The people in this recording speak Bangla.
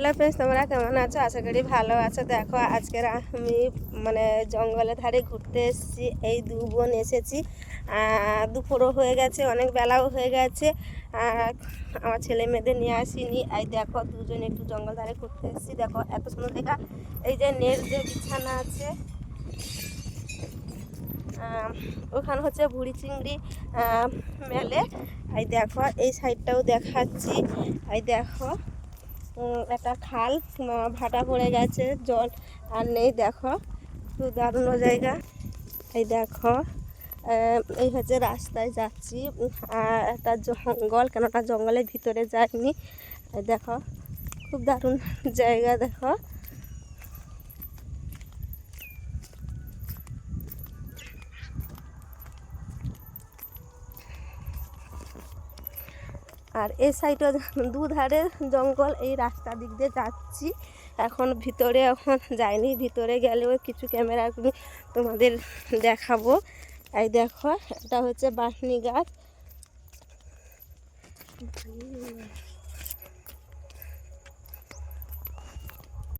হ্যালো ফ্রেন্ডস, তোমরা কেমন আছো? আশা করি ভালো আছো। দেখো আজকের আমি মানে জঙ্গলের ধারে ঘুরতে এসেছি। এই দু বোন এসেছি। দুপুরও হয়ে গেছে, অনেক বেলাও হয়ে গেছে। আমার ছেলে মেয়েদের নিয়ে আসিনি। এই দেখো, দুজন একটু জঙ্গল ধারে ঘুরতে এসেছি। দেখো, এত সুন্দর দেখা। এই যে নেট যে বিছানা আছে ওখানে হচ্ছে ভুড়ি চিংড়ি মেলে। এই দেখো, এই সাইডটাও দেখাচ্ছি। এই দেখো একটা খাল ভাটা পড়ে গেছে, জল আর নেই, দেখো খুব দারুণ জায়গা। এই দেখো এই হচ্ছে রাস্তায় যাচ্ছি, আর একটা জঙ্গল কেননা জঙ্গলের ভিতরে যাইনি। দেখো, খুব দারুণ জায়গা, দেখো। আর এই সাইডে দুধারে জঙ্গল, এই রাস্তা দিক দিয়ে যাচ্ছি। এখন ভিতরে এখন যাইনি, ভিতরে গেলেও কিছু ক্যামেরা তোমাদের দেখাবো। এই দেখো, এটা হচ্ছে বাঁশনি গাছ।